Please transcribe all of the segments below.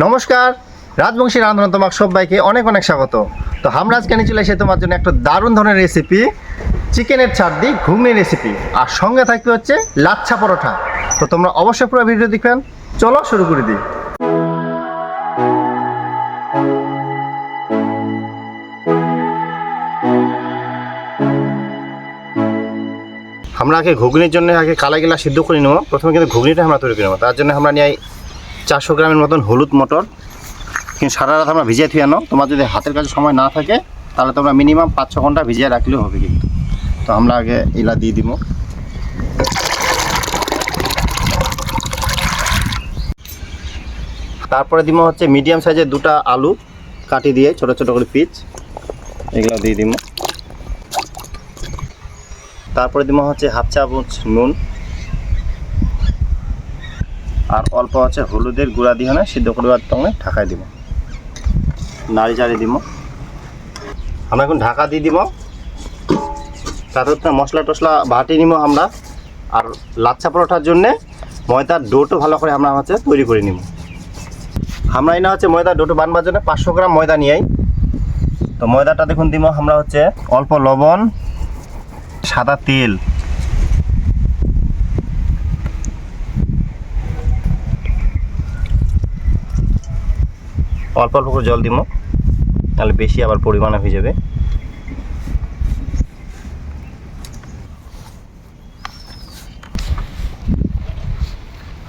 নমস্কার রাজবংশী রান্ধন তোমাকে সবাইকে অনেক অনেক স্বাগত। তো আমরা আজকে নিয়ে চলে এসে তোমার জন্য একটা দারুণ ধরনের রেসিপি চিকেনের চাটদি ঘুগনি রেসিপি আর সঙ্গে থাকতে হচ্ছে লাচ্ছা পরোটা। তো তোমরা অবশ্যই পুরো ভিডিও দেখবেন। চলো শুরু করে দিই। আমরা আগে ঘুগনির জন্য আগে কালাগিলা সিদ্ধ করে নেব। প্রথমে কিন্তু ঘুগনিটা আমরা তৈরি করে নেব। তার জন্য আমরা নিয়ে চারশো গ্রামের মতন হলুদ মটর। কিন্তু সারা রাত আমরা ভিজিয়ে থুয়ে আনো। তোমার যদি হাতের কাছে সময় না থাকে, তাহলে তোমরা মিনিমাম পাঁচ ছ ঘণ্টা ভিজিয়ে রাখলেও হবে কিন্তু। তো আমরা আগে এলা দিয়ে দিব। তারপরে দিব হচ্ছে মিডিয়াম সাইজের দুটা আলু কাটি দিয়ে, ছোট ছোট করে পিচ। এগুলো দিয়ে দিব। তারপরে দিব হচ্ছে হাফ চামচ নুন। আর অল্প হচ্ছে হলুদের গুঁড়া দিয়ে না সিদ্ধ করবার তঙ্গে ঢাকায় দিব। নাড়ি চাড়ি দিব। আমরা এখন ঢাকা দিয়ে দিব। তাতে মশলা টশলা বাটি নিব আমরা। আর লাচ্ছা পরোটার জন্যে ময়দার ডোটো ভালো করে আমরা হচ্ছে তৈরি করে নিব। আমরা এনে হচ্ছে ময়দার ডোটো বানবার জন্য পাঁচশো গ্রাম ময়দা নিয়ে তো ময়দাটা দেখুন দিব আমরা হচ্ছে অল্প লবণ, সাদা তেল। অল্প অল্প করে জল দিব তাহলে বেশি আবার পরিমাণে হয়ে যাবে।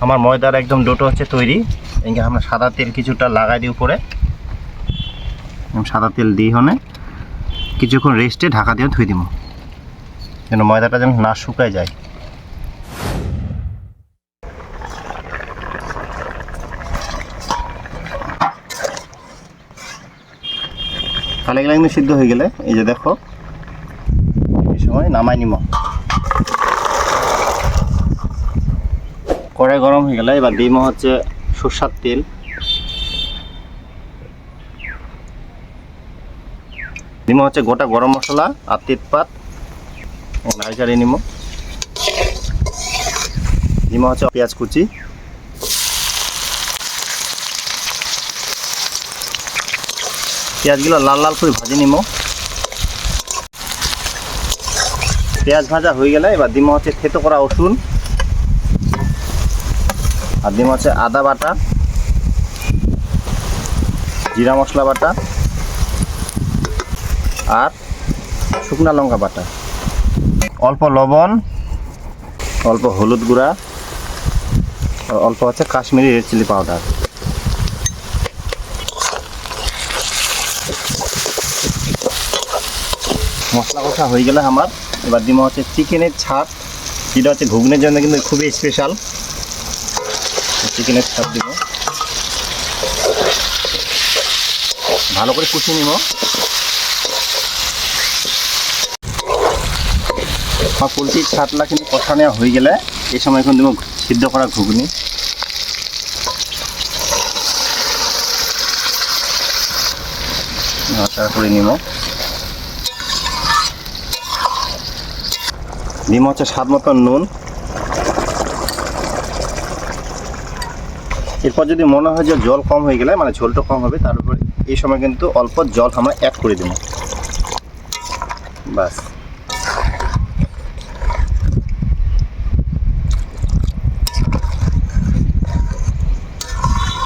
আমার ময়দার একদম ডোটো হচ্ছে তৈরি। এখানে আমরা সাদা তেল কিছুটা লাগাই দিই উপরে। সাদা তেল দিই হনে কিছুক্ষণ রেস্টে ঢাকা দিয়ে ধুই দিব যেন ময়দাটা যেন না শুকায় যায়। এগুলো কিন্তু সিদ্ধ হয়ে গেলে, এই যে দেখো, এই সময় নামাই নিম কড়াই গরম হয়ে গেলে এবার ডিম হচ্ছে সর্ষার তেল। ডিম হচ্ছে গোটা গরম মশলা আর তেজপাত। চাড়িয়ে নিব ডিম হচ্ছে পেঁয়াজ কুচি। পেঁয়াজগুলো লাল লাল করে ভাজি নিব পেঁয়াজ ভাজা হয়ে গেলে এবার ডিম হচ্ছে থেতো করা রসুন আর ডিম হচ্ছে আদা বাটা, জিরা মশলা বাটা আর শুকনা লঙ্কা বাটা। অল্প লবণ, অল্প হলুদ গুঁড়া অল্প হচ্ছে কাশ্মীরি রেড চিলি পাউডার। মশলা কষা হয়ে গেলে আমার। এবার দিব হচ্ছে চিকেনের ছাপ যেটা হচ্ছে ঘুগনের জন্য কিন্তু খুবই স্পেশাল চিকেনের ছাপ দিব। ভালো করে কুচিয়ে নিব। আমার পোলট্রির ছাটলা কিন্তু কষা নেওয়া হয়ে গেলে এই সময় এখন দেবো সিদ্ধ করা ঘুগনি। নাড়াচাড়া করে নিব। ডিম হচ্ছে স্বাদ মতন নুন। এরপর যদি মনে হয় যে জল কম হয়ে গেলে মানে ঝোলটা কম হবে, তার উপরে এই সময় কিন্তু অল্প জল আমরা অ্যাড করে দেবো। বাস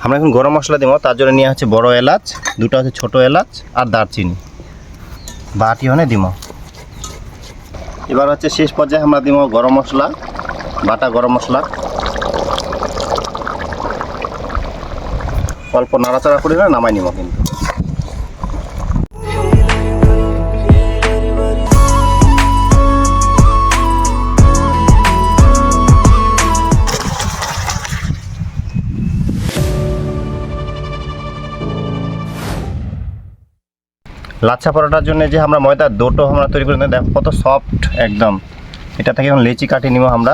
আমরা এখন গরম মশলা দেবো, তার জন্য নিয়ে হচ্ছে বড় এলাচ, দুটো হচ্ছে ছোট এলাচ আর দারচিনি। বাটি হনে দিব। এবার হচ্ছে শেষ পর্যায়ে আমরা দিব গরম মশলা, বাটা গরম মশলা। অল্প নাড়াচাড়া করে না, নামাই নিব কিন্তু। লাচ্ছা পরোটার জন্য যে আমরা ময়দার ডোটো আমরা তৈরি করে দেখো কত সফট একদম। এটা থেকে এখন লেচি কাটিয়ে নিব আমরা।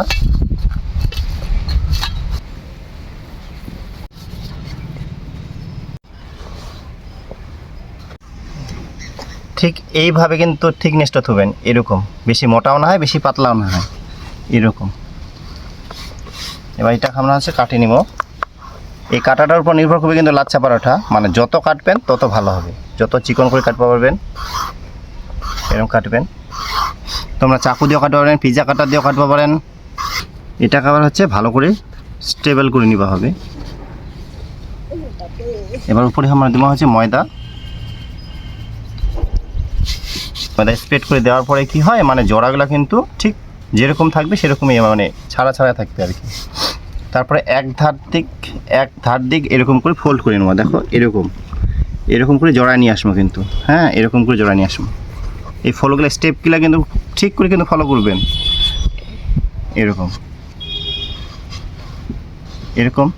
ঠিক এইভাবে কিন্তু থিকনেসটা থুবেন, এরকম। বেশি মোটাও না হয়, বেশি পাতলাও না হয়, এরকম। এবার এটা আমরা হচ্ছে কাটিয়ে নিব। এই কাটাটার উপর নির্ভর করবে কিন্তু লাচ্ছা পরোটা। মানে যত কাটবেন, তত ভালো হবে। যত চিকন করে কাটতে পারবেন, এরকম কাটবেন। তোমরা চাকু দিয়েও কাটতে পারেন পিজা কাটার দিয়েও কাটতে পারেন। এটা আবার হচ্ছে ভালো করে স্টেবল করে নিবা হবে। এবার উপরে আমরা দেওয়া হচ্ছে ময়দা। ময়দা স্প্রেড করে দেওয়ার পরে কি হয় মানে জোড়াগুলো কিন্তু ঠিক যেরকম থাকবে, সেরকমই মানে ছাড়া ছাড়া থাকবে আর কি। তারপরে এক ধার দিক, এক ধার দিক এরকম করে ফোল্ড করে নেব। দেখো, এরকম। এরকম করে জোড়ায় নিয়ে আসব কিন্তু। হ্যাঁ এরকম করে জোড়ায় নিয়ে আসব। এই ফলোগুলো স্টেপগুলো কিন্তু ঠিক করে কিন্তু ফলো করবেন। এরকম। এরকম।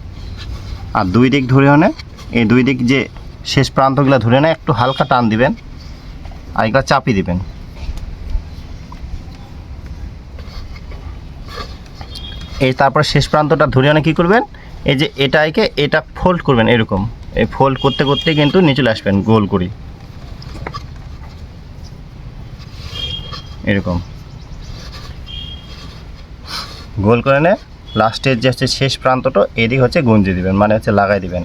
আর দুই দিক ধরে আনে এই দুই দিক যে শেষ প্রান্তগুলো ধরে না একটু হালকা টান দিবেন। আর এগুলো চাপিয়ে দিবেন। এই তারপর শেষ প্রান্তটা ধরে আনে কী করবেন? এই যে এটাকে এটা ফোল্ড করবেন এরকম। এই ফোল্ড করতে করতে কিন্তু নিচে আসবেন, গোল করি। এরকম। গোল করে নে। লাস্টের যে হচ্ছে শেষ প্রান্তটা, এদিক হচ্ছে গুঞ্জি দিবেন মানে হচ্ছে লাগাই দিবেন।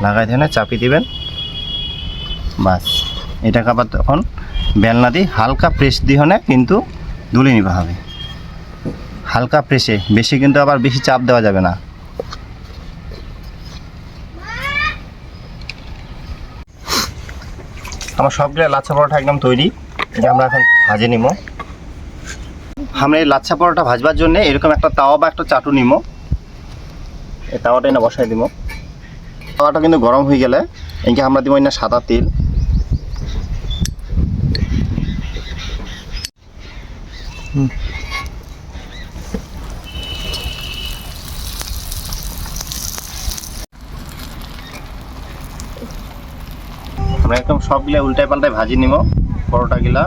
লাগাই দিয়ে না চাপিয়ে দিবেন। বাস। এটাকে আবার তখন বেলনা দিয়ে হালকা প্রেস দিয়ে কিন্তু দুলে নিবা হবে। হালকা প্রেসে বেশি কিন্তু আবার বেশি চাপ দেওয়া যাবে না। আমার সবগুলো লাচ্ছা পরোটা একদম তৈরি, এটা আমরা এখন ভাজে নিব। আমরা এই লাচ্ছা পরোটা ভাজবার জন্য এরকম একটা তাওয়া বা একটা চাটু নিব। এই তাওয়াটা এনে বসাই দিব। তাওয়াটা কিন্তু গরম হয়ে গেলে একে আমরা দিব না সাদা তেল। আমরা একদম সবগুলা উল্টায় পাল্টায় ভাজি নিব পরোটাগুলা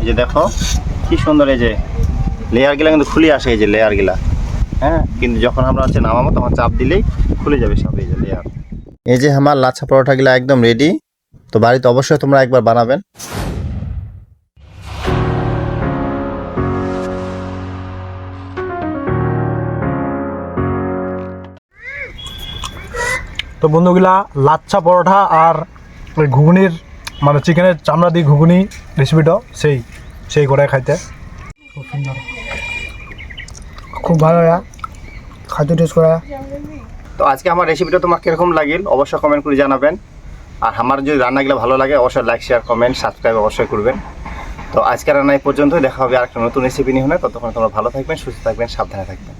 এই যে দেখো, কি সুন্দর এই যে লেয়ারগুলা কিন্তু খুলে আসে এই যে লেয়ারগুলা হ্যাঁ কিন্তু যখন আমরা হচ্ছে নামাবো তখন চাপ দিলেই খুলে যাবে সব এই যে লেয়ার এই যে আমার লাচ্ছা পরোটাগুলো একদম রেডি তো বাড়িতে অবশ্যই তোমরা একবার বানাবেন। তো বন্ধুগুলা, লাচ্ছা পরোটা আর ঘুগনির মানে চিকেনের চামড়া দিয়ে ঘুগনি রেসিপিটা সেই সেই করে খাইতে। খুব সুন্দর। খুব ভালো লাগে খাদ্য টেস্ট করা তো আজকে আমার রেসিপিটা তোমার কীরকম লাগিল, অবশ্যই কমেন্ট করে জানাবেন। আর আমার যদি রান্নাগুলো ভালো লাগে, অবশ্যই লাইক শেয়ার কমেন্ট সাবস্ক্রাইব অবশ্যই করবেন। তো আজকে রান্না এই পর্যন্তই, দেখা হবে আর একটা নতুন রেসিপি নিয়ে হলে, ততক্ষণ তোমরা ভালো থাকবেন, সুস্থ থাকবেন, সাবধানে থাকবেন।